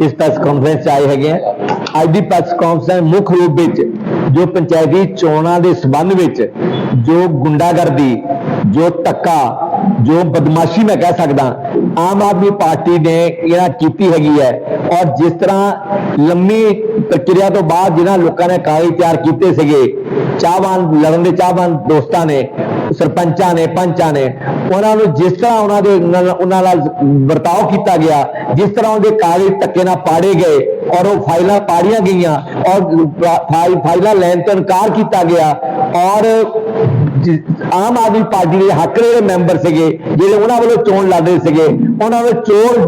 ਇਸ press conference 'ਚ ਆਏ ਹੈਗੇ ਆ। ਅੱਜ ਦੀ ਪ੍ਰੈਸ ਕਾਨਫਰੰਸ ਮੁੱਖ ਰੂਪ ਵਿੱਚ ਜੋ ਪੰਚਾਇਤੀ ਚੋਣਾਂ ਦੇ ਸਬੰਧ ਵਿੱਚ ਜੋ ਗੁੰਡਾਗਰਦੀ, ਜੋ ਧੱਕਾ, ਜੋ ਬਦਮਾਸ਼ੀ ਮੈਂ ਕਹਿ ਸਕਦਾ, ਆਮ ਆਦਮੀ ਪਾਰਟੀ ਨੇ ਇਹਨਾਂ ਕੀਤੀ ਹੈਗੀ ਹੈ। ਔਰ ਜਿਸ ਤਰ੍ਹਾਂ ਲੰਮੀ ਪ੍ਰਕਿਰਿਆ ਤੋਂ ਬਾਅਦ ਜਿਨ੍ਹਾਂ ਲੋਕਾਂ ਨੇ ਕਾਗਜ਼ ਤਿਆਰ ਕੀਤੇ ਸੀਗੇ, ਚਾਹਵਾਨ ਲੜਨ ਦੇ ਚਾਹਵਾਨ ਦੋਸਤਾਂ ਨੇ ਸਰਪੰਚਾਂ ਨੇ, ਪੰਚਾਂ ਨੇ, ਉਹਨਾਂ ਨੂੰ ਜਿਸ ਤਰ੍ਹਾਂ ਉਹਨਾਂ ਦੇ ਉਹਨਾਂ ਨਾਲ- ਵਰਤਾਓ ਕੀਤਾ ਗਿਆ, ਜਿਸ ਤਰ੍ਹਾਂ ਉਹਦੇ ਕਾਗਜ਼ ਧੱਕੇ ਨਾਲ ਪਾੜੇ ਗਏ ਔਰ ਉਹ ਫਾਈਲਾਂ ਪਾੜੀਆਂ ਗਈਆਂ ਔਰ ਫਾਈਲ ਫਾਈਲਾਂ ਲੈਣ ਤੋਂ ਇਨਕਾਰ ਕੀਤਾ ਗਿਆ ਔਰ ਆਮ ਆਦਮੀ ਪਾਰਟੀ ਦੇ ਹੱਕ ਦੇ ਮੈਂਬਰ ਸੀਗੇ, ਜਿਹੜੇ ਉਹਨਾਂ ਵੱਲੋਂ ਚੋਣ ਲੜਦੇ ਸੀਗੇ, ਉਹਨਾਂ ਨੂੰ ਚੋਰ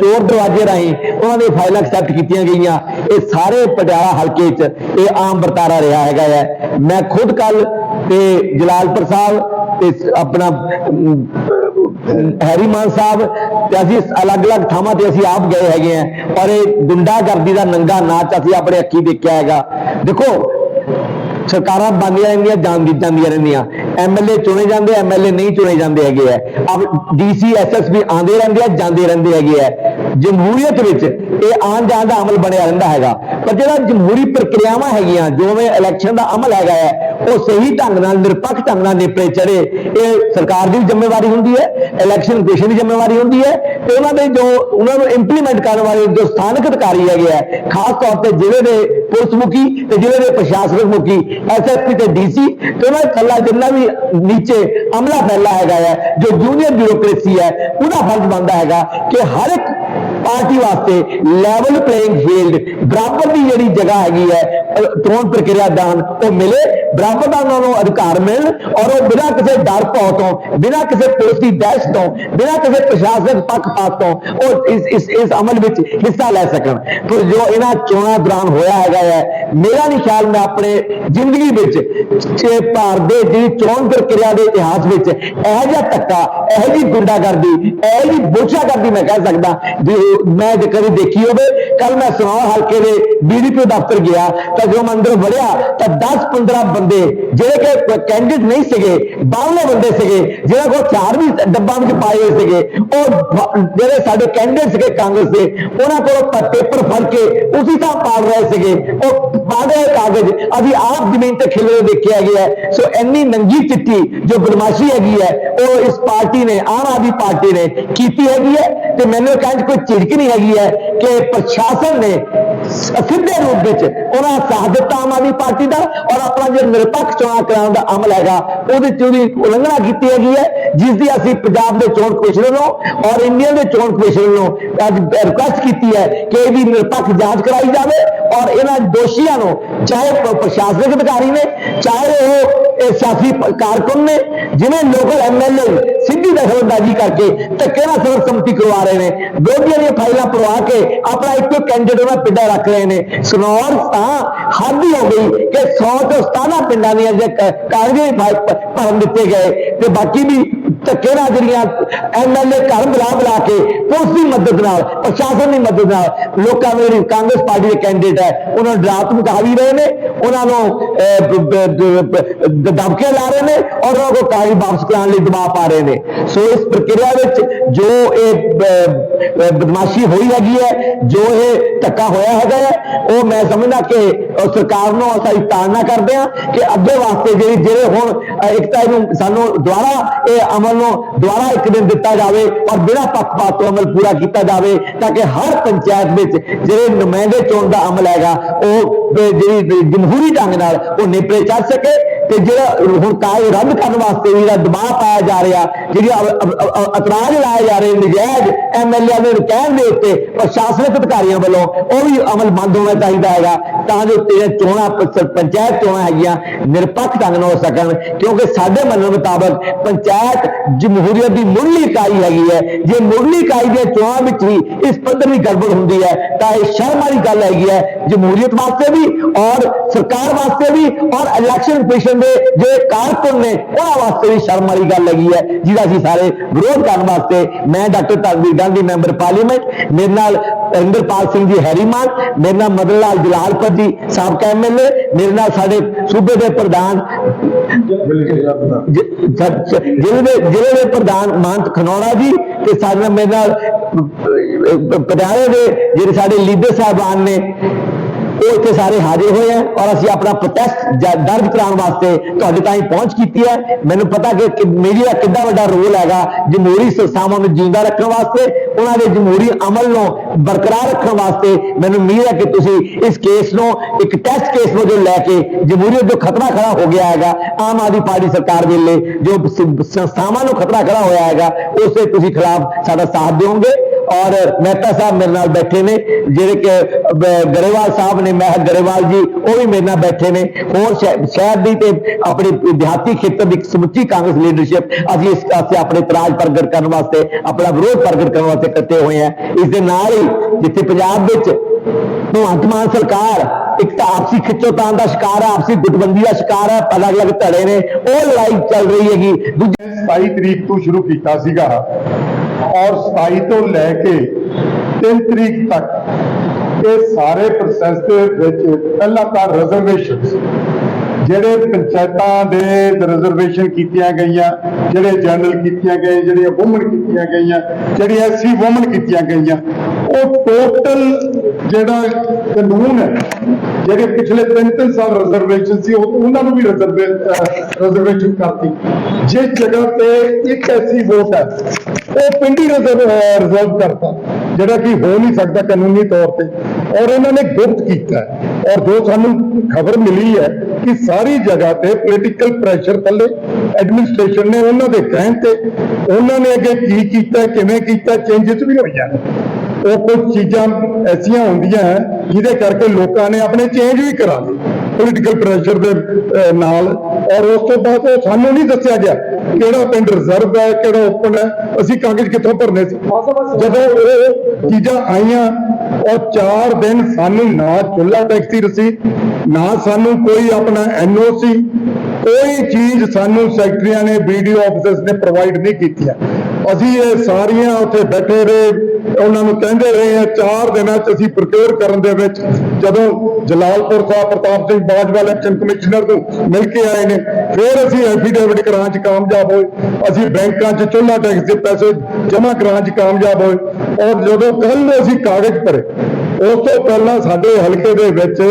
ਚੋਰ ਦਰਵਾਜ਼ੇ ਰਾਹੀਂ ਉਹਨਾਂ ਦੀ ਫਾਈਲਾਂ ਐਕਸੈਪਟ ਕੀਤੀਆਂ ਗਈਆਂ। ਇਹ ਸਾਰੇ ਪਟਿਆਲਾ ਹਲਕੇ 'ਚ ਇਹ ਆਮ ਵਰਤਾਰਾ ਰਿਹਾ ਹੈਗਾ ਹੈ। ਮੈਂ ਖੁਦ ਕੱਲ ਤੇ ਜਲਾਲਪੁਰ ਸਾਹਿਬ ਤੇ ਆਪਣਾ ਅਮ, ਹੈਰੀ ਮਾਨ ਸਾਹਿਬ ਤੇ ਅਸੀਂ ਅਲੱਗ-ਅਲੱਗ ਥਾਵਾਂ ਤੇ ਅਸੀਂ ਆਪ ਗਏ ਹੈਗੇ ਆ ਪਰ ਇਹ ਗੁੰਡਾਗਰਦੀ ਦਾ ਨੰਗਾ ਨਾਚ ਅਸੀਂ ਆਪਣੇ ਅੱਖੀ ਦੇਖਿਆ ਹੈਗਾ। ਦੇਖੋ ਸਰਕਾਰਾਂ ਬਣਦੀਆਂ ਰਹਿੰਦੀਆਂ ਜਾਂਦੀ ਜਾਂਦੀਆਂ ਰਹਿੰਦੀਆਂ। ਐਮਐਲਏ ਚੁਣੇ ਜਾਂਦੇ ਐਮਐਲਏ ਨਹੀਂ ਚੁਣੇ ਜਾਂਦੇ ਹੈਗੇ ਆ। ਅਬ ਡੀਸੀ ਐਸਐਸਪੀ ਆਂਦੇ ਰਹਿੰਦੇ ਆ ਜਾਂਦੇ ਰਹਿੰਦੇ ਹੈਗੇ ਆ। ਜਮਹੂਰੀਅਤ ਵਿੱਚ ਇਹ ਆਉਣ ਜਾਣ ਦਾ ਅਮਲ ਬਣਿਆ ਰਹਿੰਦਾ ਹੈਗਾ। ਪਰ ਜਿਹੜਾ ਜਮਹੂਰੀ ਪ੍ਰਕਿਰਿਆਵਾਂ ਹੈਗੀਆਂ, ਜਿਵੇਂ ਇਲੈਕਸ਼ਨ ਦਾ ਅਮਲ ਹੈਗਾ ਹੈ, ਉਹ ਸਹੀ ਢੰਗ ਨਾਲ, ਨਿਰਪੱਖ ਢੰਗ ਨਾਲ ਨੇਪਰੇ ਚੜੇ ਇਹ ਸਰਕਾਰ ਦੀ ਵੀ ਜ਼ਿੰਮੇਵਾਰੀ ਹੁੰਦੀ ਹੈ ਇਲੈਕਸ਼ਨ ਕਮਿਸ਼ਨ ਦੀ ਜ਼ਿੰਮੇਵਾਰੀ ਹੁੰਦੀ ਹੈ ਤੇ ਉਹਨਾਂ ਦੇ ਜੋ, ਉਹਨਾਂ ਨੂੰ ਇੰਪਲੀਮੈਂਟ ਕਰਨ ਵਾਲੇ ਜੋ ਸਥਾਨਕ ਅਧਿਕਾਰੀ ਹੈਗੇ ਆ, ਖਾਸ ਤੌਰ ਤੇ ਜ਼ਿਲ੍ਹੇ ਦੇ ਪੁਲਿਸ ਮੁਖੀ ਤੇ ਜ਼ਿਲ੍ਹੇ ਦੇ ਪ੍ਰਸ਼ਾਸਨਿਕ ਮੁਖੀ ਐਸਐਸਪੀ ਤੇ ਡੀਸੀ ਤੇ ਉਹਨਾਂ ਦਾ ਥੱਲਾ ਜਿੰਨਾ ਵੀ ਨੀਚੇ ਅਮਲਾ ਫੈਲਾ ਹੈਗਾ ਹੈ, ਜੋ ਜੂਨੀਅਰ ਬਿਊਰੋਕ੍ਰੇਸੀ ਹੈ, ਉਹਦਾ ਫਰਜ਼ ਬਣਦਾ ਹੈਗਾ ਕਿ ਹਰ ਇੱਕ ਪਾਰਟੀ ਵਾਸਤੇ ਲੈਵਲ ਪਲੇਇੰਗ ਫੀਲਡ ਬਰਾਬਰ ਦੀ ਜਿਹੜੀ ਜਗ੍ਹਾ ਹੈਗੀ ਹੈ ਚੋਣ ਪ੍ਰਕਿਰਿਆ ਦਾਨ ਉਹ ਮਿਲੇ, ਬਰਾਬਰ ਦਾ ਉਹਨਾਂ ਨੂੰ ਅਧਿਕਾਰ ਮਿਲਣ ਔਰ ਉਹ ਬਿਨਾਂ ਕਿਸੇ ਡਰ ਭੌ ਤੋਂ, ਬਿਨਾਂ ਕਿਸੇ ਪੁਲਿਸ ਦੀ ਦਹਿਸ਼ਤ ਤੋਂ, ਬਿਨਾਂ ਕਿਸੇ ਪ੍ਰਸ਼ਾਸਨਿਕ ਪੱਖਪਾਤ ਤੋਂ ਉਹ ਇਸ ਇਸ ਇਸ ਅਮਲ ਵਿੱਚ ਹਿੱਸਾ ਲੈ ਸਕਣ। ਪਰ ਜੋ ਇਹਨਾਂ ਚੋਣਾਂ ਦੌਰਾਨ ਹੋਇਆ ਹੈਗਾ ਹੈ, ਮੇਰਾ ਨਹੀਂ ਖਿਆਲ ਮੈਂ ਆਪਣੇ ਜ਼ਿੰਦਗੀ ਵਿੱਚ ਤੇ ਭਾਰਤ ਦੇ ਜਿਹੜੀ ਚੋਣ ਪ੍ਰਕਿਰਿਆ ਦੇ ਇਤਿਹਾਸ ਵਿੱਚ ਇਹੋ ਜਿਹਾ ਧੱਕਾ, ਇਹੋ ਜਿਹੀ ਗੁੰਡਾਗਰਦੀ, ਇਹੋ ਜਿਹੀ ਬੋਛਾਗਰਦੀ ਮੈਂ ਕਹਿ ਸਕਦਾ ਜੇ ਮੈਂ ਜੇ ਕਦੀ ਦੇਖੀ ਹੋਵੇ ਕੱਲ ਮੈਂ ਸੁਨਾਹ ਹਲਕੇ ਦੇ ਬੀਡੀਪੀ ਦਫ਼ਤਰ ਗਿਆ, ਤਾਂ ਜੋ ਮੈਂ ਅੰਦਰ ਵੜਿਆ, ਤਾਂ 10 15 ਬੰਦੇ ਜਿਹੜੇ ਕਿ ਕੈਂਡੀਡੇਟ ਨਹੀਂ ਸੀਗੇ, ਬਾਹਰਲੇ ਬੰਦੇ ਸੀਗੇ, ਜਿਹੜਾ ਕੋਲ ਚਾਰ ਵੀ ਡੱਬਾਂ ਵਿੱਚ ਪਾਏ ਹੋਏ ਸੀਗੇ, ਉਹ ਜਿਹੜੇ ਸਾਡੇ ਕੈਂਡੀਡੇਟ ਸੀਗੇ ਕਾਂਗਰਸ ਦੇ, ਉਹਨਾਂ ਕੋਲ ਪੇਪਰ ਫੜ ਕੇ ਉਸੇ ਤਾਂ ਪਾੜ ਰਹੇ ਸੀਗੇ, ਉਹ ਪਾੜੇ ਹੋਏ ਕਾਗਜ਼, ਅਸੀਂ ਆਪ ਜ਼ਮੀਨ ਤੇ ਖਿਲਰੇ ਦੇਖਿਆ ਗਿਆ ਹੈ। ਸੋ ਇੰਨੀ ਨੰਗੀ ਚਿੱਠੀ ਜੋ ਬਦਮਾਸ਼ੀ ਹੈਗੀ ਹੈ, ਉਹ ਇਸ ਪਾਰਟੀ ਨੇ, ਆਮ ਆਦਮੀ ਪਾਰਟੀ ਨੇ ਕੀਤੀ ਹੈਗੀ ਹੈ, ਤੇ ਮੈਨੂੰ ਕਹਿੰਦੇ ਕੋਈ ਝਿੜਕ ਨਹੀਂ ਹੈਗੀ ਹੈ ਕਿ ਪ੍ਰਸ਼ਾਸਨ ਨੇ ਸਿੱਧੇ ਰੂਪ ਵਿੱਚ ਉਹਨਾਂ ਸਾਥ ਦਿੱਤਾ ਆਮ ਆਦਮੀ ਪਾਰਟੀ ਦਾ ਔਰ ਆਪਣਾ ਜਿਹੜਾ ਨਿਰਪੱਖ ਚੋਣਾਂ ਕਰਾਉਣ ਦਾ ਅਮਲ ਹੈਗਾ, ਉਹਦੇ ਚ ਉਹਦੀ ਉਲੰਘਣਾ ਕੀਤੀ ਹੈਗੀ ਹੈ, ਜਿਸ ਦੀ ਅਸੀਂ ਪੰਜਾਬ ਦੇ ਚੋਣ ਕਮਿਸ਼ਨਰ ਨੂੰ ਔਰ ਇੰਡੀਆ ਦੇ ਚੋਣ ਕਮਿਸ਼ਨਰ ਨੂੰ ਅੱਜ ਰਿਕੁਐਸਟ ਕੀਤੀ ਹੈ ਕਿ ਇਹਦੀ ਨਿਰਪੱਖ ਜਾਂਚ ਕਰਾਈ ਜਾਵੇ ਔਰ ਇਹਨਾਂ ਦੋਸ਼ੀਆਂ ਨੂੰ, ਚਾਹੇ ਪ੍ਰਸ਼ਾਸਨਿਕ ਅਧਿਕਾਰੀ ਨੇ, ਚਾਹੇ ਉਹ ਸਿਆਸੀ ਕਾਰਕੁਨ ਨੇ, ਜਿਵੇਂ ਲੋਕਲ ਐਮਐਲਏ ਸਿੱਧੀ ਦਖਲਅੰਦਾਜ਼ੀ ਕਰਕੇ ਧੱਕੇ ਨਾਲ ਸਰਬਸੰਮਤੀ ਕਰਵਾ ਰਹੇ ਨੇ, ਵਿਰੋਧੀਆਂ ਦੀਆਂ ਫਾਈਲਾਂ ਪਰਵਾ ਕੇ ਆਪਣਾ ਇੱਕੋ ਕੈਂਡੀਡੇਟ ਉਹਨਾਂ ਪਿੰਡਾਂ ਰੱਖ ਰਹੇ ਨੇ। ਸਨੌਰ ਤਾਂ ਹਾਦੀ ਹੋ ਗਈ ਕਿ 100 ਤੋਂ 17 ਪਿੰਡਾਂ ਦੀਆਂ ਜੇ ਭਰਨ ਦਿੱਤੇ ਗਏ। ਤੇ ਬਾਕੀ ਵੀ ਧੱਕੇ ਨਾਲ ਜਿਹੜੀਆਂ ਐਮਐਲਏ ਘਰ ਬੁਲਾ ਬੁਲਾ ਕੇ ਪੁਲਿਸ ਦੀ ਮਦਦ ਨਾਲ, ਪ੍ਰਸ਼ਾਸਨ ਦੀ ਮਦਦ ਨਾਲ ਲੋਕਾਂ ਨੂੰ ਜਿਹੜੀ ਕਾਂਗਰਸ ਪਾਰਟੀ ਦੇ ਕੈਂਡੀਡੇਟ ਹੈ, ਉਹਨਾਂ ਨੂੰ ਡਰਾ ਮੁਕਾ ਵੀ ਰਹੇ ਨੇ, ਉਹਨਾਂ ਨੂੰ ਦਬਕੇ ਲਾ ਰਹੇ ਨੇ ਔਰ ਉਹਨਾਂ ਕੋਲ ਕਾਗਜ਼ ਵਾਪਸ ਕਰਾਉਣ ਲਈ ਦਬਾਅ ਪਾ ਰਹੇ ਨੇ। ਸੋ ਇਸ ਪ੍ਰਕਿਰਿਆ ਵਿੱਚ ਜੋ ਇਹ ਬਦਮਾਸ਼ੀ ਹੋਈ ਹੈਗੀ ਹੈ, ਜੋ ਇਹ ਧੱਕਾ ਹੋਇਆ ਹੈਗਾ ਹੈ, ਉਹ ਮੈਂ ਸਮਝਦਾ ਕਿ ਸਰਕਾਰ ਨੂੰ ਅਸੀਂ ਤਾੜਨਾ ਕਰਦੇ ਹਾਂ ਕਿ ਅੱਗੇ ਵਾਸਤੇ ਜਿਹੜੀ, ਜਿਹੜੇ ਹੁਣ ਇੱਕ ਤਾਂ ਇਹਨੂੰ ਸਾਨੂੰ ਦੁਬਾਰਾ ਇਹ ਅਮਲ ਵੱਲੋਂ ਦੁਬਾਰਾ ਇੱਕ ਦਿਨ ਦਿੱਤਾ ਜਾਵੇ ਔਰ ਬਿਨਾਂ ਪੱਖਪਾਤ ਤੋਂ ਅਮਲ ਪੂਰਾ ਕੀਤਾ ਜਾਵੇ ਤਾਂ ਕਿ ਹਰ ਪੰਚਾਇਤ ਵਿੱਚ ਜਿਹੜੇ ਨੁਮਾਇੰਦੇ ਚੋਣ ਦਾ ਅਮਲ ਹੈਗਾ, ਉਹ ਜਿਹੜੀ ਜਮਹੂਰੀ ਢੰਗ ਨਾਲ ਉਹ ਨੇਪਰੇ ਚੜ ਸਕੇ। ਤੇ ਜਿਹੜਾ ਹੁਣ ਕਾਗਜ਼ ਰੱਦ ਕਰਨ ਵਾਸਤੇ ਜਿਹੜਾ ਦਬਾਅ ਪਾਇਆ ਜਾ ਰਿਹਾ, ਜਿਹੜੀ ਅਤਰਾਜ਼ ਲਾਏ ਜਾ ਰਹੇ, ਨਜਾਇਜ਼ ਐਮਐਲਏ ਦੇ ਕਹਿਣ ਦੇ ਉੱਤੇ ਪ੍ਰਸ਼ਾਸਨਿਕ ਅਧਿਕਾਰੀਆਂ ਵੱਲੋਂ ਉਹ ਵੀ ਅਮਲ ਬੰਦ ਹੋਣਾ ਚਾਹੀਦਾ ਹੈਗਾ, ਤਾਂ ਜੋ ਤੇ ਚੋਣਾਂ ਪੰਚਾਇਤ ਚੋਣਾਂ ਹੈਗੀਆਂ ਨਿਰਪੱਖ ਢੰਗ ਨਾਲ ਹੋ ਸਕਣ, ਕਿਉਂਕਿ ਸਾਡੇ ਮੰਨਣ ਮੁਤਾਬਕ ਪੰਚਾਇਤ ਜਮਹੂਰੀਅਤ ਦੀ ਮੁੱਢਲੀ ਇਕਾਈ ਹੈਗੀ ਹੈ, ਜੇ ਮੁੱਢਲੀ ਇਕਾਈ ਦੀਆਂ ਚੋਣਾਂ ਵਿੱਚ ਵੀ ਇਸ ਪੱਧਰ ਦੀ ਗੜਬੜ ਹੁੰਦੀ ਹੈ, ਤਾਂ ਇਹ ਸ਼ਰਮ ਵਾਲੀ ਗੱਲ ਹੈਗੀ ਹੈ ਜਮਹੂਰੀਅਤ ਵਾਸਤੇ ਵੀ ਔਰ ਸਰਕਾਰ ਵਾਸਤੇ ਵੀ ਔਰ ਇਲੈਕਸ਼ਨ ਕਮਿਸ਼ਨ ਦੇ ਜਿਹੜੇ ਕਾਰਕੁਨ ਨੇ ਉਹਨਾਂ ਵਾਸਤੇ ਵੀ ਸ਼ਰਮ ਵਾਲੀ ਗੱਲ ਹੈਗੀ ਹੈ, ਜਿਹਦਾ ਅਸੀਂ ਸਾਰੇ ਵਿਰੋਧ ਕਰਨ ਵਾਸਤੇ ਮੈਂ doctor Dharamvir Gandhi member parliament ਮੇਰੇ ਨਾਲ ਇੰਦਰਪਾਲ ਸਿੰਘ ਜੀ ਹੈਰੀਮਾਨ ਮੇਰੇ ਨਾਲ ਮਦਨ ਲਾਲ ਜਲਾਲਪੁਰ ਜੀ, ਸਾਬਕਾ ਐਮਐਲਏ ਮੇਰੇ ਨਾਲ ਸਾਡੇ ਸੂਬੇ ਦੇ ਪ੍ਰਧਾਨ ਜ਼ਿਲ੍ਹੇ ਦੇ ਜ਼ਿਲ੍ਹੇ ਦੇ ਪ੍ਰਧਾਨ ਮਹੰਤ ਖਨੌੜਾ ਜੀ ਤੇ ਸਾਡੇ ਨਾਲ ਮੇਰੇ ਨਾਲ ਪਟਿਆਲੇ ਦੇ ਜਿਹੜੇ ਸਾਡੇ ਲੀਡਰ ਸਾਹਿਬਾਨ ਨੇ ਉਹ ਇੱਥੇ ਸਾਰੇ ਹਾਜ਼ਰ ਹੋਏ ਆ ਔਰ ਅਸੀਂ ਆਪਣਾ ਪ੍ਰੋਟੈਸਟ ਦਰਜ ਕਰਾਉਣ ਵਾਸਤੇ ਤੁਹਾਡੇ ਤਾਈਂ ਪਹੁੰਚ ਕੀਤੀ ਹੈ ਮੈਨੂੰ ਪਤਾ ਕਿ ਮੀਡੀਆ ਦਾ ਕਿੰਨਾ ਵੱਡਾ ਰੋਲ ਹੈਗਾ ਜਮਹੂਰੀ ਸੰਸਥਾਵਾਂ ਨੂੰ ਜਿੰਦਾ ਰੱਖਣ ਵਾਸਤੇ, ਉਹਨਾਂ ਦੇ ਜਮਹੂਰੀ ਅਮਲ ਨੂੰ ਬਰਕਰਾਰ ਰੱਖਣ ਵਾਸਤੇ ਮੈਨੂੰ ਉਮੀਦ ਹੈ ਕਿ ਤੁਸੀਂ ਇਸ ਕੇਸ ਨੂੰ, ਇੱਕ ਟੈਸਟ ਕੇਸ ਵਜੋਂ ਲੈ ਕੇ ਜਮਹੂਰੀਅਤ ਜੋ ਖਤਰਾ ਖੜਾ ਹੋ ਗਿਆ ਹੈਗਾ, ਆਮ ਆਦਮੀ ਪਾਰਟੀ ਸਰਕਾਰ ਵੇਲੇ ਜੋ ਸੰਸਥਾਵਾਂ ਨੂੰ ਖਤਰਾ ਖੜਾ ਹੋਇਆ ਹੈਗਾ ਉਸ ਦੇ ਤੁਸੀਂ ਖਿਲਾਫ ਸਾਡਾ ਸਾਥ ਦਿਓਗੇ। ਔਰ ਮਹਿਤਾ ਸਾਹਿਬ ਮੇਰੇ ਨਾਲ ਬੈਠੇ ਨੇ, ਜਿਹੜੇ ਕਿ ਗਰੇਵਾਲ ਸਾਹਿਬ ਨੇ ਮਹਿਕ ਗਰੇਵਾਲ ਜੀ, ਉਹ ਵੀ ਮੇਰੇ ਨਾਲ ਬੈਠੇ ਨੇ। ਹੋਰ ਸ਼ਹਿ- ਸ਼ਹਿਰ ਦੀ ਤੇ ਆਪਣੀ ਦਿਹਾਤੀ ਖੇਤਰ ਦੀ ਸਮੁੱਚੀ ਕਾਂਗਰਸ ਲੀਡਰਸ਼ਿਪ ਅਸੀਂ ਇਸ ਵਾਸਤੇ ਆਪਣੇ ਇਤਰਾਜ਼ ਪ੍ਰਗਟ ਕਰਨ ਵਾਸਤੇ, ਆਪਣਾ ਵਿਰੋਧ ਪ੍ਰਗਟ ਕਰਨ ਵਾਸਤੇ ਇਕੱਠੇ ਹੋਏ ਆ ਇਸ ਦੇ ਨਾਲ ਹੀ ਜਿੱਥੇ ਪੰਜਾਬ ਵਿੱਚ ਭਗਵੰਤ ਮਾਨ ਸਰਕਾਰ ਇੱਕ ਤਾਂ ਆਪਸੀ ਖਿੱਚੋਤਾਨ ਦਾ ਸ਼ਿਕਾਰ ਹੈ, ਆਪਸੀ ਗੁੱਟਬੰਦੀ ਦਾ ਸ਼ਿਕਾਰ ਹੈ, ਅਲੱਗ-ਅਲੱਗ ਧੜੇ ਨੇ, ਉਹ ਲੜਾਈ ਚੱਲ ਰਹੀ ਹੈਗੀ। ਦੂਜੇ 27 ਤਰੀਕ ਤੋਂ ਸ਼ੁਰੂ ਕੀਤਾ ਸੀਗਾ। ਔਰ 27 ਤੋਂ ਲੈ ਕੇ 3 ਤਰੀਕ ਤੱਕ ਇਹ ਸਾਰੇ ਪ੍ਰੋਸੈਸ ਦੇ ਵਿੱਚ ਪਹਿਲਾਂ ਤਾਂ ਰਿਜ਼ਰਵੇਸ਼ਨ ਜਿਹੜੇ ਪੰਚਾਇਤਾਂ ਦੇ ਰਿਜ਼ਰਵੇਸ਼ਨ ਕੀਤੀਆਂ ਗਈਆਂ, ਜਿਹੜੇ ਜਨਰਲ ਕੀਤੀਆਂ ਗਏ ਜਿਹੜੀਆਂ ਵੂਮਨ ਕੀਤੀਆਂ ਗਈਆਂ, ਜਿਹੜੀਆਂ ਐਸਸੀ ਵੂਮਨ ਕੀਤੀਆਂ ਗਈਆਂ, ਉਹ ਟੋਟਲ ਜਿਹੜਾ ਕਾਨੂੰਨ ਹੈ, ਜਿਹੜੇ ਪਿਛਲੇ 3-3 ਸਾਲ ਰਿਜ਼ਰਵੇਸ਼ਨ ਸੀ ਉਹਨਾਂ ਨੂੰ ਵੀ ਰਿਜ਼ਰਵੇਸ਼ਨ ਕਰਤੀ। ਜਿਸ ਜਗ੍ਹਾ ਤੇ ਇੱਕ ਐਸੀ ਵੋਟ ਹੈ, ਉਹ ਪਿੰਡੀ ਰਿਜ਼ਰਵ ਕਰਤਾ, ਜਿਹੜਾ ਕਿ ਹੋ ਨਹੀਂ ਸਕਦਾ ਕਾਨੂੰਨੀ ਤੌਰ ਤੇ। ਔਰ ਇਹਨਾਂ ਨੇ ਗੁਪਤ ਕੀਤਾ ਔਰ ਜੋ ਸਾਨੂੰ ਖਬਰ ਮਿਲੀ ਹੈ ਕਿ ਸਾਰੀ ਜਗ੍ਹਾ ਤੇ ਪੋਲੀਟੀਕਲ ਪ੍ਰੈਸ਼ਰ ਥੱਲੇ ਐਡਮਿਨਿਸਟ੍ਰੇਸ਼ਨ ਨੇ ਉਹਨਾਂ ਦੇ ਕਹਿਣ ਤੇ ਉਹਨਾਂ ਨੇ ਅੱਗੇ ਕੀ ਕੀਤਾ, ਕਿਵੇਂ ਕੀਤਾ ਚੇਂਜਸ ਵੀ ਹੋਈਆਂ ਨੇ। ਉਹ ਕੁਝ ਚੀਜ਼ਾਂ ਐਸੀਆਂ ਹੁੰਦੀਆਂ ਹੈ, ਜਿਹਦੇ ਕਰਕੇ ਲੋਕਾਂ ਨੇ ਆਪਣੇ ਚੇਂਜ ਵੀ ਕਰਾ ਲਏ। ਪੋਲੀਟੀਕਲ ਪ੍ਰੈਸ਼ਰ ਦੇ ਨਾਲ। ਔਰ ਉਸ ਤੋਂ ਬਾਅਦ ਉਹ ਸਾਨੂੰ ਨਹੀਂ ਦੱਸਿਆ ਗਿਆ ਕਿਹੜਾ ਪਿੰਡ ਰਿਜ਼ਰਵ ਹੈ, ਕਿਹੜਾ ਓਪਨ ਹੈ। ਅਸੀਂ ਕਾਗਜ਼ ਕਿੱਥੋਂ ਭਰਨੇ ਸੀ? ਜਦੋਂ ਉਹ ਚੀਜ਼ਾਂ ਆਈਆਂ ਔਰ 4 ਦਿਨ ਸਾਨੂੰ ਨਾ ਚੁੱਲਾ ਟੈਕਸੀ ਦੀ ਰਸੀਦ ਨਾ ਸਾਨੂੰ ਕੋਈ ਆਪਣਾ ਐਨਓਸੀ ਕੋਈ ਚੀਜ਼ ਸਾਨੂੰ ਸੈਕਟਰੀਆਂ ਨੇ ਵੀਡੀਓ ਆਫਿਸਰਸ ਨੇ ਪ੍ਰੋਵਾਈਡ ਨਹੀਂ ਕੀਤੀਆਂ ਅਸੀਂ ਇਹ ਸਾਰੀਆਂ ਉੱਥੇ ਬੈਠੇ ਰਹੇ, ਉਹਨਾਂ ਨੂੰ ਕਹਿੰਦੇ ਰਹੇ ਆ, ਚਾਰ ਦਿਨਾਂ ਚ ਅਸੀਂ ਪ੍ਰੋਕਿਉਰ ਕਰਨ ਦੇ ਵਿੱਚ ਜਦੋਂ ਜਲਾਲਪੁਰ ਸਾਹਿਬ ਪ੍ਰਤਾਪ ਸਿੰਘ ਬਾਜਵਾ ਇਲੈਕਸ਼ਨ ਕਮਿਸ਼ਨਰ ਨੂੰ ਮਿਲ ਕੇ ਆਏ ਨੇ, ਫਿਰ ਅਸੀਂ ਐਫੀਡੇਵਿਟ ਕਰਾਉਣ ਚ ਕਾਮਯਾਬ ਹੋਏ, ਅਸੀਂ ਬੈਂਕਾਂ 'ਚ ਚੁੱਲਾ ਟੈਕਸ ਦੇ ਪੈਸੇ ਜਮ੍ਹਾਂ ਕਰਾਉਣ ਚ ਕਾਮਯਾਬ ਹੋਏ ਔਰ ਜਦੋਂ ਕੱਲ ਅਸੀਂ ਕਾਗਜ਼ ਭਰੇ, ਉਸ ਤੋਂ ਪਹਿਲਾਂ ਸਾਡੇ ਹਲਕੇ ਦੇ ਵਿੱਚ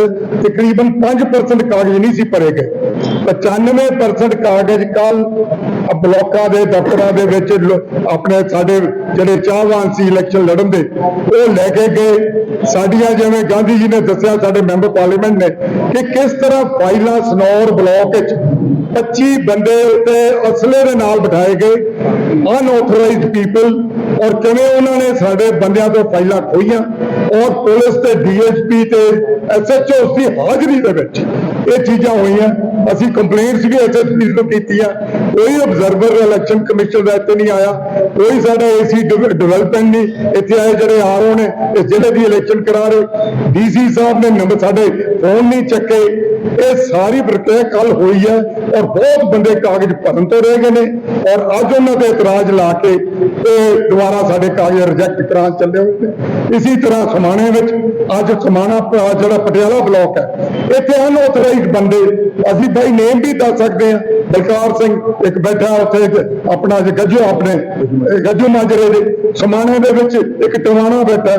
ਤਕਰੀਬਨ 5% ਕਾਗਜ਼ ਨਹੀਂ ਸੀ ਭਰੇ ਗਏ। 95% ਕਾਗਜ਼ ਕੱਲ ਬਲਾਕਾਂ ਦੇ ਦਫ਼ਤਰਾਂ ਦੇ ਵਿੱਚ ਆਪਣੇ ਸਾਡੇ ਜਿਹੜੇ ਚਾਹਵਾਨ ਸੀ ਇਲੈਕਸ਼ਨ ਲੜਨ ਦੇ, ਉਹ ਲੈ ਕੇ ਗਏ। ਸਾਡੀਆਂ ਜਿਵੇਂ ਗਾਂਧੀ ਜੀ ਨੇ ਦੱਸਿਆ, ਸਾਡੇ ਮੈਂਬਰ ਪਾਰਲੀਮੈਂਟ ਨੇ, ਕਿ ਕਿਸ ਤਰ੍ਹਾਂ ਫਾਈਲਾਂ ਸਨੌਰ ਬਲਾਕ ਵਿੱਚ 25 ਬੰਦੇ ਉੱਤੇ ਅਸਲੇ ਦੇ ਨਾਲ ਬਿਠਾਏ ਗਏ ਅਨਆਥੋਰਾਈਜ਼ਡ ਪੀਪਲ ਔਰ ਕਿਵੇਂ ਉਹਨਾਂ ਨੇ ਸਾਡੇ ਬੰਦਿਆਂ ਤੋਂ ਫਾਈਲਾਂ ਖੋਈਆਂ ਔਰ ਪੁਲਿਸ ਤੇ ਡੀਐਸਪੀ ਤੇ ਐਸਐਚਓ ਦੀ ਹਾਜ਼ਰੀ ਦੇ ਵਿੱਚ ਇਹ ਚੀਜ਼ਾਂ ਹੋਈਆਂ। ਅਸੀਂ ਕੰਪਲੇਂਟਸ ਵੀ ਐਸਐਸਪੀ ਨੂੰ ਕੀਤੀਆਂ। ਕੋਈ ਅਬਜ਼ਰਵਰ ਇਲੈਕਸ਼ਨ ਕਮਿਸ਼ਨ ਦਾ ਇੱਥੇ ਨਹੀਂ ਆਇਆ। ਕੋਈ ਸਾਡਾ ਏਸੀ ਡਿਵੈਲਪਮੈਂਟ ਨਹੀਂ। ਇੱਥੇ ਆਏ ਜਿਹੜੇ ਆਰਓ ਨੇ, ਇਸ ਜ਼ਿਲ੍ਹੇ ਦੀ ਇਲੈਕਸ਼ਨ ਕਰਾ ਰਹੇ। ਡੀਸੀ ਸਾਹਿਬ ਨੇ ਨੰਬਰ ਸਾਡੇ ਫੋਨ ਨਹੀਂ ਚੱਕੇ। ਇਹ ਸਾਰੀ ਪ੍ਰਕਿਰਿਆ ਕੱਲ ਹੋਈ ਹੈ ਔਰ ਬਹੁਤ ਬੰਦੇ ਕਾਗਜ਼ ਭਰਨ ਤੋਂ ਰਹਿ ਗਏ ਨੇ ਔਰ ਅੱਜ ਉਹਨਾਂ ਤੇ ਇਤਰਾਜ਼ ਲਾ ਕੇ ਇਹ ਦੁਬਾਰਾ ਸਾਡੇ ਕਾਗਜ਼ ਰਿਜੈਕਟ ਕਰਾਉਣ ਚੱਲੇ ਹੋਏ ਨੇ। ਇਸੇ ਤਰ੍ਹਾਂ ਸਮਾਣੇ ਵਿੱਚ ਅੱਜ ਸਮਾਣਾ ਜਿਹੜਾ ਪਟਿਆਲਾ ਬਲਾਕ ਹੈ, ਇੱਥੇ ਅਨਆਥੋਰਾਈਜ਼ਡ ਬੰਦੇ, ਅਸੀਂ ਬਾਈ ਨੇਮ ਵੀ ਦੱਸ ਸਕਦੇ ਹਾਂ। ਬਲਕਾਰ ਸਿੰਘ ਇੱਕ ਬੈਠਾ ਉੱਥੇ ਆਪਣਾ ਗੱਜੂ ਆਪਣੇ, ਗੱਜੂ ਗੱਜੋ ਮਾਜਰੇ ਦੇ। ਸਮਾਣੇ ਦੇ ਵਿੱਚ ਇੱਕ ਟਵਾਣਾ ਬੈਠਾ,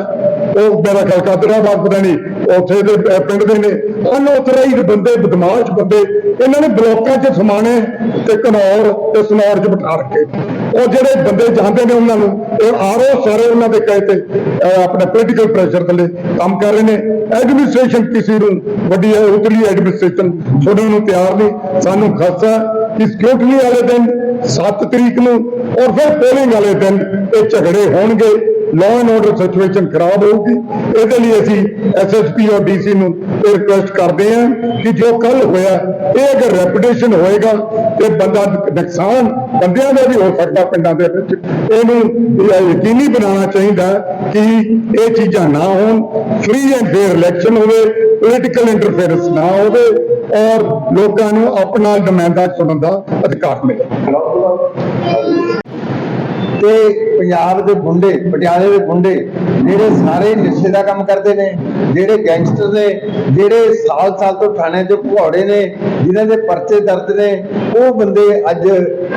ਉਹ ਮੇਰਾ ਖਿਆਲ ਕਾਦਰਾਬਾਦ ਪਤਾ ਨਹੀਂ, ਉੱਥੇ ਦੇ ਪਿੰਡ ਦੇ ਨੇ। ਅਨਆਥੋਰਾਈਜ਼ਡ ਬੰਦੇ ਬਦਮਾਸ਼ ਬੰਦੇ, ਇਹਨਾਂ ਨੇ ਬਲੋਕਾਂ 'ਚ ਸਮਾਣੇ ਤੇ ਘਨੌਰ ਤੇ ਸਨੌਰ 'ਚ ਬਿਠਾ ਰੱਖੇ। ਉਹ ਜਿਹੜੇ ਬੰਦੇ ਜਾਂਦੇ ਨੇ ਉਹਨਾਂ ਨੂੰ ਇਹ ਆਰੋ ਸਾਰੇ ਉਹਨਾਂ ਦੇ ਕਹੇ ਤੇ ਆਪਣੇ ਪੋਲੀਟੀਕਲ ਪ੍ਰੈਸ਼ਰ ਥੱਲੇ ਕੰਮ ਕਰ ਰਹੇ ਨੇ। ਐਡਮਿਨਿਸਟ੍ਰੇਸ਼ਨ ਕਿਸੇ ਨੂੰ ਵੱਡੀ ਹੈ, ਉਤਲੀ ਐਡਮਿਨਿਸਟ੍ਰੇਸ਼ਨ ਸੁਣਨ ਨੂੰ ਤਿਆਰ ਨਹੀਂ। ਸਾਨੂੰ ਖਾਸਾ ਕਿ ਸਕੂਟਨੀ ਵਾਲੇ ਦਿਨ 7 ਤਰੀਕ ਨੂੰ, ਔਰ ਫਿਰ ਪੋਲਿੰਗ ਵਾਲੇ ਦਿਨ ਇਹ ਝਗੜੇ ਹੋਣਗੇ। ਲਾਅ ਐਂਡ ਆਰਡਰ ਸਿਚੁਏਸ਼ਨ ਖਰਾਬ ਹੋਊਗੀ। ਇਹਦੇ ਲਈ ਅਸੀਂ ਐਸਐਸਪੀ ਔਰ ਡੀਸੀ ਨੂੰ ਰਿਕੁਐਸਟ ਕਰਦੇ ਹਾਂ ਕਿ ਜੋ ਕੱਲ ਹੋਇਆ, ਇਹ ਅਗਰ ਰੈਪੂਟੇਸ਼ਨ ਹੋਏਗਾ, ਤੇ ਬੰਦਾ ਨੁਕਸਾਨ ਬੰਦਿਆਂ ਦਾ ਵੀ ਹੋ ਸਕਦਾ ਪਿੰਡਾਂ ਦੇ ਵਿੱਚ। ਇਹਨੂੰ ਯਕੀਨੀ ਬਣਾਉਣਾ ਚਾਹੀਦਾ ਕਿ ਇਹ ਚੀਜ਼ਾਂ ਨਾ ਹੋਣ ਫ੍ਰੀ ਐਂਡ ਫੇਅਰ ਇਲੈਕਸ਼ਨ ਹੋਵੇ ਪੋਲੀਟੀਕਲ ਇੰਟਰਫੇਰੈਂਸ ਨਾ ਹੋਵੇ, ਔਰ ਲੋਕਾਂ ਨੂੰ ਆਪਣਾ ਨੁਮਾਇੰਦਾ ਚੁਣਨ ਦਾ ਅਧਿਕਾਰ ਮਿਲੇ। ਤੇ ਪੰਜਾਬ ਦੇ ਗੁੰਡੇ, ਪਟਿਆਲੇ ਦੇ ਗੁੰਡੇ, ਜਿਹੜੇ ਸਾਰੇ ਨਸ਼ੇ ਦਾ ਕੰਮ ਕਰਦੇ ਨੇ, ਜਿਹੜੇ ਗੈਂਗਸਟਰ ਨੇ, ਜਿਹੜੇ ਸਾਲ ਸਾਲ ਤੋਂ ਥਾਣੇ 'ਚ ਭਗੌੜੇ ਨੇ, ਜਿਨ੍ਹਾਂ ਦੇ ਪਰਚੇ ਦਰਜ ਨੇ ਉਹ ਬੰਦੇ ਅੱਜ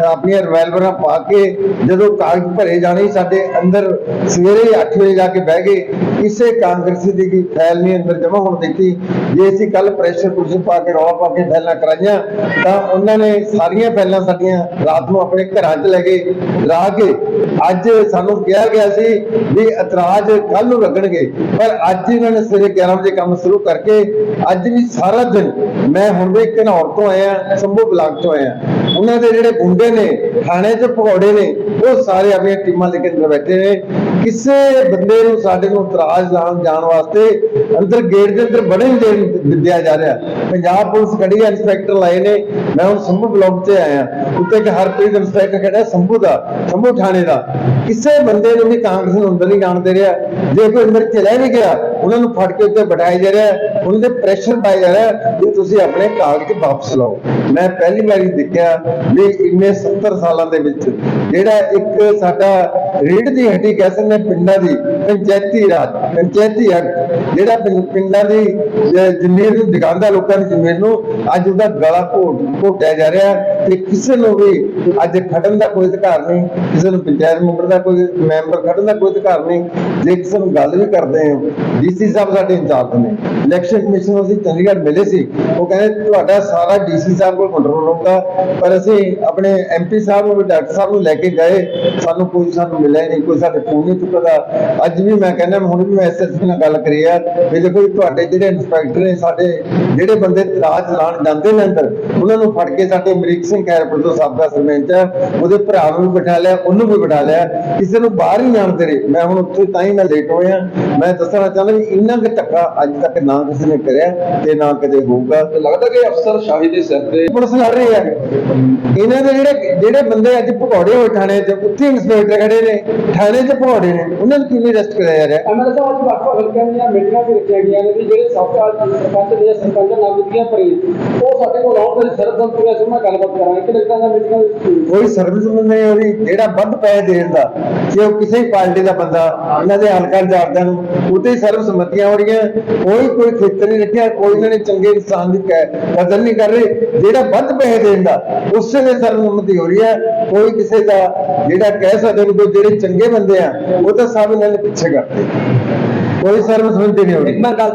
ਆਪਣੀਆਂ ਰਿਵਾਲਵਰਾਂ ਪਾ ਕੇ ਜਦੋਂ ਕਾਗਜ਼ ਭਰੇ ਜਾਣੇ, ਸਾਡੇ ਅੰਦਰ ਸਵੇਰੇ 8 ਵਜੇ ਜਾ ਕੇ ਬਹਿ ਗਏ। ਕਿਸੇ ਕਾਂਗਰਸੀ ਦੀ ਕੀ ਫਾਈਲ ਨਹੀਂ ਅੰਦਰ ਜਮ੍ਹਾਂ ਹੋਣ ਦਿੱਤੀ। ਜੇ ਅਸੀਂ ਕੱਲ ਪ੍ਰੈਸ਼ਰ ਕੁਰਸੀ ਪਾ ਕੇ ਰੌਲਾ ਪਾ ਕੇ ਫੈਲਾਂ ਕਰਾਈਆਂ, ਤਾਂ ਉਹਨਾਂ ਨੇ ਸਾਰੀਆਂ ਫੈਲਾਂ ਸਾਡੀਆਂ ਰਾਤ ਨੂੰ ਆਪਣੇ ਘਰਾਂ 'ਚ ਲੈ ਕੇ ਲਾ ਕੇ ਅੱਜ ਸਾਨੂੰ ਕਿਹਾ ਗਿਆ ਸੀ ਵੀ ਇਤਰਾਜ਼ ਕੱਲ ਨੂੰ ਲੱਗਣਗੇ। ਪਰ ਅੱਜ ਇਹਨਾਂ ਨੇ ਸਵੇਰੇ 11 ਵਜੇ ਕੰਮ ਸ਼ੁਰੂ ਕਰਕੇ ਅੱਜ ਵੀ ਸਾਰਾ ਦਿਨ ਮੈਂ ਹੁਣ ਵੀ ਘਨੌਰ ਤੋਂ ਆਇਆ, ਸੰਭੂ ਬਲਾਕ ਤੋਂ ਆਇਆ। ਉਹਨਾਂ ਦੇ ਜਿਹੜੇ ਗੁੰਡੇ ਨੇ, ਥਾਣੇ 'ਚ ਭਗੌੜੇ ਨੇ, ਉਹ ਸਾਰੇ ਆਪਣੀਆਂ ਟੀਮਾਂ ਲੈ ਕੇ ਅੰਦਰ ਬੈਠੇ ਨੇ। ਕਿਸੇ ਬੰਦੇ ਨੂੰ ਸਾਡੇ ਨੂੰ ਤਰਾਜ ਲਾਉਣ ਜਾਣ ਵਾਸਤੇ ਅੰਦਰ ਗੇਟ ਦੇ ਅੰਦਰ ਬੜੇ ਹੀ ਦੇਣ ਦਿਆ ਜਾ ਰਿਹਾ। ਪੰਜਾਬ ਪੁਲਿਸ ਖੜੀ ਹੈ, ਇੰਸਪੈਕਟਰ ਲਾਏ ਨੇ। ਮੈਂ ਹੁਣ ਸੰਭੂ ਬਲਾਕ ਤੇ ਆਇਆ। ਉੱਤੇ ਇੱਕ ਹਰਪ੍ਰੀਤ ਇੰਸਪੈਕਟਰ ਖੜਾ ਸੰਭੂ ਦਾ, ਸੰਭੂ ਥਾਣੇ ਦਾ। ਕਿਸੇ ਬੰਦੇ ਨੂੰ ਵੀ ਕਾਂਗਰਸ ਨੂੰ ਅੰਦਰ ਨਹੀਂ ਜਾਣ ਦੇ ਰਿਹਾ। ਜੇ ਕੋਈ ਅੰਦਰ ਚਲਾ ਨਹੀਂ ਗਿਆ, ਉਹਨਾਂ ਨੂੰ ਫੜ ਕੇ ਉੱਤੇ ਬਿਠਾਇਆ ਜਾ ਰਿਹਾ ਉਹਨਾਂ ਦੇ ਪ੍ਰੈਸ਼ਰ ਪਾਇਆ ਜਾ ਰਿਹਾ ਵੀ ਤੁਸੀਂ ਆਪਣੇ ਕਾਗਜ਼ ਵਾਪਸ ਲਓ। ਮੈਂ ਪਹਿਲੀ ਵਾਰੀ ਦੇਖਿਆ ਵੀ ਇੰਨੇ 70 ਸਾਲਾਂ ਦੇ ਵਿੱਚ ਜਿਹੜਾ ਇੱਕ ਸਾਡਾ ਰੀੜ ਦੀ ਹੱਡੀ, ਕਹਿ ਸਕਦੇ ਹਾਂ ਪਿੰਡਾਂ ਦੀ, ਪੰਚਾਇਤੀ ਰਾਜ, ਪੰਚਾਇਤੀ ਐਕਟ ਜਿਹੜਾ ਪਿੰਡਾਂ ਦੀ ਜ਼ਮੀਰ ਨੂੰ ਦਿਖਾਉਂਦਾ ਲੋਕਾਂ ਦੀ ਜ਼ਮੀਰ ਨੂੰ ਅੱਜ ਉਹਦਾ ਗਲਾ ਘੋਟ, ਘੋਟਿਆ ਜਾ ਰਿਹਾ ਤੇ ਕਿਸੇ ਨੂੰ ਵੀ ਅੱਜ ਖੜਨ ਦਾ ਕੋਈ ਅਧਿਕਾਰ ਨਹੀਂ, ਕਿਸੇ ਨੂੰ ਪੰਚਾਇਤ ਮੈਂਬਰ ਦਾ ਕੋਈ, ਮੈਂਬਰ ਖੜਨ ਦਾ ਕੋਈ ਅਧਿਕਾਰ ਨਹੀਂ, ਜੇ ਕਿਸੇ ਨੂੰ ਗੱਲ ਵੀ ਕਰਦੇ ਹਾਂ, ਡੀਸੀ ਸਾਹਿਬ ਸਾਡੇ ਇੰਚਾਰਜ ਨੇ, ਇਲੈਕਸ਼ਨ ਕਮਿਸ਼ਨ ਨੂੰ ਅਸੀਂ ਚੰਡੀਗੜ੍ਹ ਮਿਲੇ ਸੀ, ਉਹ ਕਹਿੰਦੇ ਤੁਹਾਡਾ ਸਾਰਾ ਡੀਸੀ ਸਾਹਿਬ ਕੋਲ ਕੰਟਰੋਲ ਹੋਊਗਾ, ਪਰ ਅਸੀਂ ਆਪਣੇ ਐਮਪੀ ਸਾਹਿਬ ਨੂੰ ਵੀ ਡਾਕਟਰ ਸਾਹਿਬ ਨੂੰ ਲੈ ਕੇ ਗਏ, ਸਾਨੂੰ ਕੋਈ ਸਾਨੂੰ ਮਿਲਿਆ ਹੀ ਨਹੀਂ, ਕੋਈ ਸਾਡੇ ਫੋਨ ਨਹੀਂ ਚੁੱਕਦਾ। ਅੱਜ ਵੀ ਮੈਂ ਕਹਿੰਦਾ, ਹੁਣ ਵੀ ਮੈਂ ਐਸਐਸਪੀ ਨਾਲ ਗੱਲ ਕਰੀ ਆ, ਵੀ ਦੇਖੋ ਜੀ, ਤੁਹਾਡੇ ਜਿਹੜੇ ਇੰਸਪੈਕਟਰ ਨੇ ਸਾਡੇ ਜਿਹੜੇ ਬੰਦੇ ਰਾਜ ਚਲਾਉਣ ਜਾਂਦੇ ਨੇ ਅੰਦਰ ਉਹਨਾਂ ਨੂੰ ਫੜ ਕੇ ਸਾਡੇ ਅਮਰੀਕ ਸਿੰਘ ਖੈਰਪੁਰ ਤੋਂ ਸਾਬਕਾ ਸਰਪੰਚ ਆ ਉਹਦੇ ਭਰਾ ਨੂੰ ਵੀ ਬਿਠਾ ਲਿਆ ਉਹਨੂੰ ਵੀ ਬਿਠਾ ਲਿਆ ਕਿਸੇ ਨੂੰ ਬਾਹਰ ਹੀ ਜਾਣ ਦੇ ਰਹੇ। ਮੈਂ ਹੁਣ ਉੱਥੇ ਤਾਂ ਹੀ ਮੈਂ ਲੇਟ ਹੋਇਆ ਮੈਂ ਦੱਸਣਾ ਚਾਹੁੰਦਾ ਵੀ ਇੰਨਾ ਕੁ ਧੱਕਾ ਅੱਜ ਤੱਕ ਨਾ ਕਿਸੇ ਨੇ ਕਰਿਆ ਤੇ ਨਾ ਕਦੇ ਹੋਊਗਾ। ਲੱਗਦਾ ਕਿ ਅਫਸਰ ਸ਼ਾਹੀ ਦੇ ਸਿਰ ਤੇ ਪੁਲਿਸ ਲੜ ਰਹੀ ਹੈ। ਇਹਨਾਂ ਦੇ ਜਿਹੜੇ ਜਿਹੜੇ ਬੰਦੇ ਅੱਜ ਭਗੌੜੇ ਹੋਏ ਥਾਣੇ 'ਚ ਉੱਥੇ ਇੰਸਪੈਕਟਰ ਖੜੇ ਨੇ ਥਾਣੇ 'ਚ ਭਗੌੜੇ ਨੇ ਉਹਨਾਂ ਨੂੰ ਕਿਵੇਂ ਅਰੈਸਟ ਕਰਿਆ ਜਾ ਰਿਹਾ? ਐਮਐਲਏ ਸਾਹਿਬ ਅੱਜ ਵੱਖ ਵੱਖ ਹਲਕਿਆਂ ਦੀਆਂ ਮੀਟਿੰਗਾਂ ਵੀ ਰੱਖੀਆਂ ਗਈਆਂ ਨੇ ਵੀ ਜਿਹੜੇ ਸਾਬਕਾ ਸਰਪੰਚ ਦੇ ਸਰਪੰਚ ਨਾਮਜ਼ਦਗੀਆਂ ਭਰੀ ਉਹ ਸਾਡੇ ਕੋਲ ਆਉਣ ਤੇ ਸਰਪੰਚ ਸੀ ਉਹਨਾਂ ਗੱਲਬਾਤ ਕਰਾਂਗੇ। ਕਿ ਲੱਗਦਾ ਦਾ ਮੀਟਿੰਗਾਂ ਵਿੱਚ ਕੋਈ ਸਰਵਿਸ ਨਹੀਂ ਹੋ ਰਹੀ ਜਿਹੜਾ ਵੱਧ ਪੈਸੇ ਦੇਣ ਦਾ ਜੇ ਉਹ ਕਿਸੇ ਪਾਰਟੀ ਦਾ ਬੰਦਾ ਇਹਨਾਂ ਦੇ ਹਲਕਾ ਜਾਰਦਿਆਂ ਨੂੰ ਉਹਤੇ ਹੀ ਸਰਵਸੰਮਤੀਆਂ ਹੋ ਰਹੀਆਂ ਕੋਈ ਕੋਈ ਖੇਤਰ ਨਹੀਂ ਰੱਖਿਆ ਕੋਈ ਨੇ ਚੰਗੇ ਇਨਸਾਨ ਦੀ ਕ- ਕਦਰ ਨਹੀਂ ਕਰ ਰਹੇ ਜਿਹੜਾ ਵੱਧ ਪੈਸੇ ਦੇਣ ਦਾ ਉਸੇ ਦੇ ਸਰਵਸੰਮਤੀ ਹੋ ਰਹੀ ਹੈ। ਕੋਈ ਕਿਸੇ ਦਾ ਜਿਹੜਾ ਕਹਿ ਸਕਦੇ ਨੇ ਜਿਹੜੇ ਚੰਗੇ ਬੰਦੇ ਆ ਉਹ ਤਾਂ ਸਭ ਇਹਨਾਂ ਨੇ ਪਿੱਛੇ ਕਰਦੇ ਕੋਈ ਸਰਵਸੰਮਤੀ ਨਹੀਂ ਹੋ ਰਹੀ। ਮੈਂ ਗੱਲ